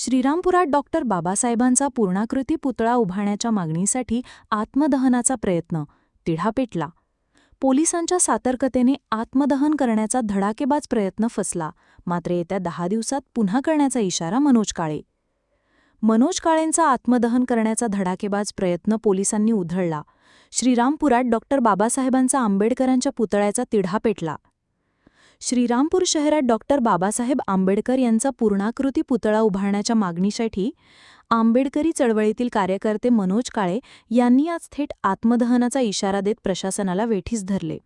श्रीरामपुरात doctor बाबासाहेबांचा पूर्णाकृती पुतळा उभारण्याच्या मागणीसाठी आत्मदहनाचा प्रयत्न तिढा पेटला. पोलिसांच्या सातर्कतेने आत्मदहन करण्याचा धडाकेबाज प्रयत्न फसला मात्र येत्या दहा दिवसात पुन्हा करण्याचा इशारा मनोज काळे. मनोज काळेंचा आत्मदहन करण्याचा धडाकेबाज प्रयत्न पोलिसांनी उधळला. श्रीरामपुरात डॉक्टर बाबासाहेबांचा आंबेडकरांच्या पुतळ्याचा तिढा पेटला. श्रीरामपूर शहरात डॉक्टर बाबासाहेब आंबेडकर यांचा पूर्णाकृती पुतळा उभारण्याच्या मागणीसाठी आंबेडकरी चळवळीतील कार्यकर्ते मनोज काळे यांनी आज थेट आत्मदहनाचा इशारा देत प्रशासनाला वेठीस धरले.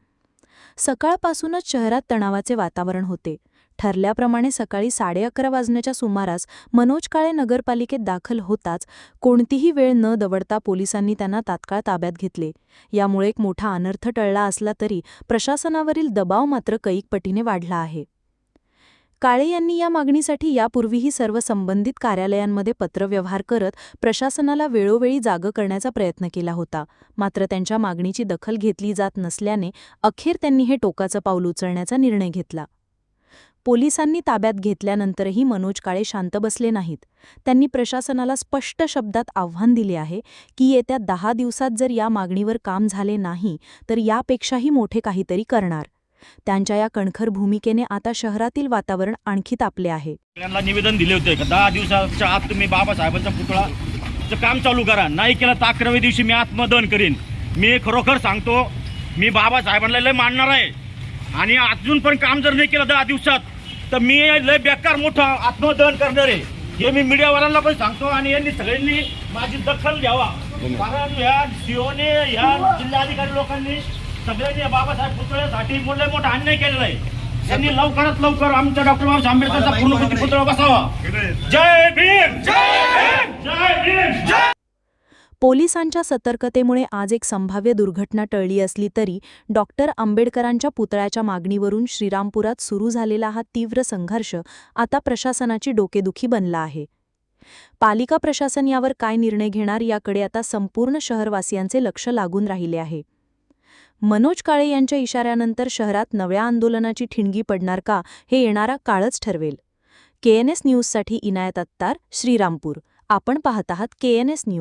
सकाळपासूनच शहरात तणावाचे वातावरण होते. ठरल्याप्रमाणे सकाळी साडे अकरा वाजण्याच्या सुमारास मनोज काळे नगरपालिकेत दाखल होताच कोणतीही वेळ न दवडता पोलिसांनी त्यांना तात्काळ ताब्यात घेतले. यामुळे एक मोठा अनर्थ टळला असला तरी प्रशासनावरील दबाव मात्र कैकपटीने वाढला आहे. काळे यांनी या मागणीसाठी यापूर्वीही सर्व संबंधित कार्यालयांमध्ये पत्रव्यवहार करत प्रशासनाला वेळोवेळी जागं करण्याचा प्रयत्न केला होता. मात्र त्यांच्या मागणीची दखल घेतली जात नसल्याने अखेर त्यांनी हे टोकाचं पाऊल उचलण्याचा निर्णय घेतला. पोलिसांनी ताब्यात घेतल्यानंतरही मनोज काळे शांत बसले नाहीत. त्यांनी प्रशासनाला स्पष्ट शब्दात आव्हान दिले आहे की येत्या दहा दिवसात जर या मागणीवर काम झाले नाही तर यापेक्षाही मोठे काहीतरी करणार. त्यांच्या या कणखर भूमिकेने आता शहरातील वातावरण आणखी तापले आहे. निवेदन दिले होते दहा दिवसाच्या आत तुम्ही बाबासाहेबांचा पुतळाचं काम चालू करा. नाही केलं तर अकराव्या दिवशी मी आत्मदहन करीन. मी खरोखर सांगतो मी बाबासाहेबांना लय मानणार आहे. आणि अजून पण काम जर नाही केलं दहा दिवसात तर मी लय बेकार मोठं आत्मदहन करणार आहे. हे मी मीडियावाल्यांना पण सांगतो आणि यांनी सगळ्यांनी माझी दखल घ्यावा. कारण ह्या सीओने ह्या जिल्हाधिकारी लोकांनी सगळ्यांनी बाबासाहेब पुतळ्यासाठी लय मोठा अन्याय केलेला आहे. त्यांनी लवकरात लवकर आमच्या डॉक्टर बाबासाहेब आंबेडकरचा पूर्णकृती पुतळा बसावा. जय भीम! जय भीम! जय भीम! जय पोलिसांच्या सतर्कतेमुळे आज एक संभाव्य दुर्घटना टळली असली तरी डॉक्टर आंबेडकरांच्या पुतळ्याच्या मागणीवरून श्रीरामपुरात सुरू झालेला हा तीव्र संघर्ष आता प्रशासनाची डोकेदुखी बनला आहे. पालिका प्रशासन यावर काय निर्णय घेणार याकडे आता संपूर्ण शहरवासियांचे लक्ष लागून राहिले आहे. मनोज काळे यांच्या इशाऱ्यानंतर शहरात नव्या आंदोलनाची ठिणगी पडणार का हे येणारा काळच ठरवेल. केएनएस न्यूजसाठी इनायत अत्तार श्रीरामपूर. आपण पाहत आहात केएनएस न्यूज.